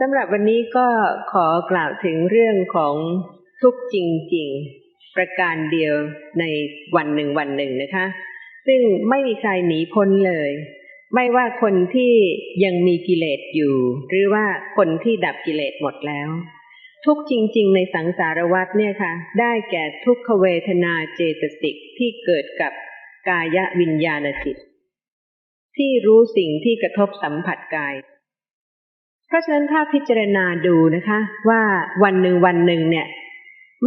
สำหรับวันนี้ก็ขอกล่าวถึงเรื่องของทุกจริง ๆ ประการเดียวในวันหนึ่งวันหนึ่งนะคะ ซึ่งไม่มีใครหนีพ้นเลย ไม่ว่าคนที่ยังมีกิเลสอยู่ หรือว่าคนที่ดับกิเลสหมดแล้ว ทุกจริง ๆ ในสังสารวัฏเนี่ยค่ะ ได้แก่ทุกขเวทนาเจตสิกที่เกิดกับกายวิญญาณจิตที่รู้สิ่งที่กระทบสัมผัสกาย เพราะฉะนั้นถ้าพิจารณาดูนะคะ ว่าวันหนึ่งวันหนึ่งเนี่ย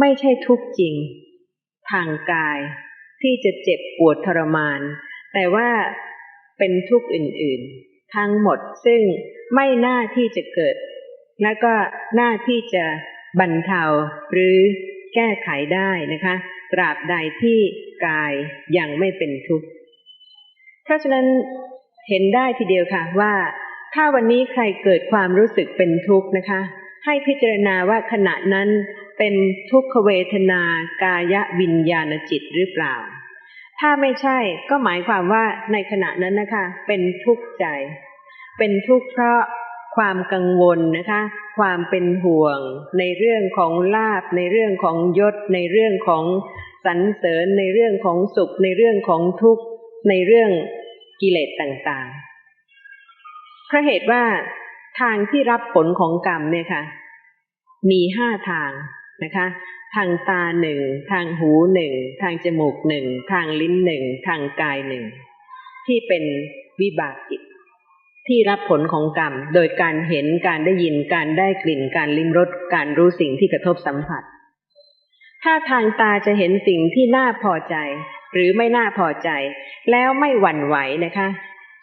ไม่ใช่ทุกข์จริง ทางกาย ที่จะเจ็บปวดทรมาน แต่ว่าเป็นทุกข์อื่น ๆ ทั้งหมดซึ่งไม่น่าที่จะเกิด และก็น่าที่จะบรรเทาหรือแก้ไขได้นะคะ ตราบใดที่กายยังไม่เป็นทุกข์ เพราะฉะนั้นเห็นได้ทีเดียวค่ะว่า ถ้าวันนี้ใครเกิดความรู้สึกเป็นทุกข์นะคะ ให้พิจารณาว่าขณะนั้นเป็นทุกขเวทนากายวิญญาณจิตหรือเปล่า ถ้าไม่ใช่ก็หมายความว่าในขณะนั้นนะคะ เป็นทุกข์ใจ เป็นทุกข์เพราะความกังวลนะคะ ความเป็นห่วง ในเรื่องของลาบ ในเรื่องของยศ ในเรื่องของสรรเสริญ ในเรื่องของสุข ในเรื่องของทุกข์ ในเรื่องกิเลสต่างๆ เพราะเหตุว่าทางที่รับผลของกรรมเนี่ยค่ะ มีห้าทางนะคะ ทางตาหนึ่งทางหูหนึ่งทางจมูกหนึ่งทางลิ้นหนึ่งทางกายหนึ่งที่เป็นวิบากจิตที่รับผลของกรรม โดยการเห็นการได้ยินการได้กลิ่นการลิ้มรสการรู้สิ่งที่กระทบสัมผัส ถ้าทางตาจะเห็นสิ่งที่น่าพอใจ หรือไม่น่าพอใจ แล้วไม่หวั่นไหวนะคะ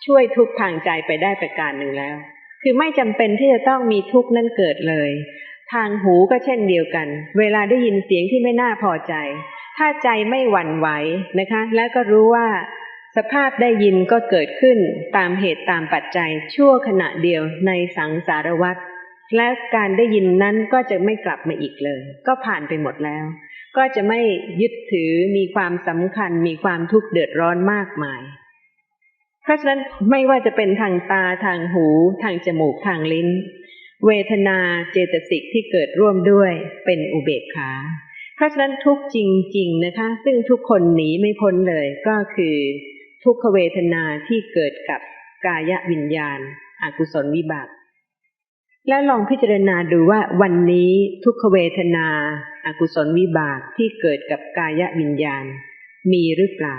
ช่วยทุกทางใจไปได้ประการหนึ่งแล้ว คือไม่จำเป็นที่จะต้องมีทุกข์นั้นเกิดเลย ทางหูก็เช่นเดียวกัน เวลาได้ยินเสียงที่ไม่น่าพอใจ ถ้าใจไม่หวั่นไหวนะคะ แล้วก็รู้ว่า สภาพได้ยินก็เกิดขึ้นตามเหตุตามปัจจัยชั่วขณะเดียวในสังสารวัฏและการได้ยินนั้นก็จะไม่กลับมาอีกเลย ก็ผ่านไปหมดแล้ว ก็จะไม่ยึดถือมีความสำคัญมีความทุกข์เดือดร้อนมากมาย เพราะฉะนั้นไม่ว่าจะเป็นทางตาทางหูทางจมูกทางลิ้น เวทนาเจตสิกที่เกิดร่วมด้วยเป็นอุเบกขา เพราะฉะนั้นทุกจริง ๆนะคะ ซึ่งทุกคนหนีไม่พ้นเลยก็คือ ทุกขเวทนาที่เกิดกับกายวิญญาณอกุศลวิบากและลองพิจารณาดูว่าวันนี้ทุกขเวทนาอากุศลวิบากที่เกิดกับกายวิญญาณ มีหรือเปล่า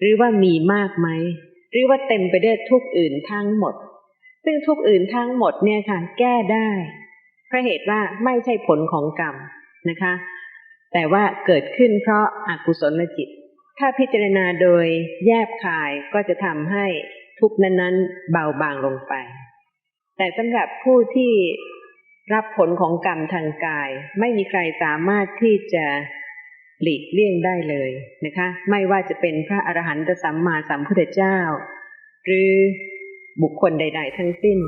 หรือว่ามีมากไหม หรือว่าเต็มไปด้วยทุกข์อื่นทั้งหมด ซึ่งทุกข์อื่นทั้งหมดเนี่ยค่ะ แก้ได้เพราะเหตุว่าไม่ใช่ผลของกรรมนะคะ แต่ว่าเกิดขึ้นเพราะอากุศลจิต ถ้าพิจารณาโดยแยบคายก็จะทำให้ทุกนั้นๆ เบาบางลงไป แต่สำหรับผู้ที่รับผลของกรรมทางกาย ไม่มีใครสามารถที่จะ หลีกเลี่ยงได้เลยนะคะ ไม่ว่าจะเป็นพระอรหันตสัมมาสัมพุทธเจ้า หรือบุคคลใด ๆ ทั้งสิ้น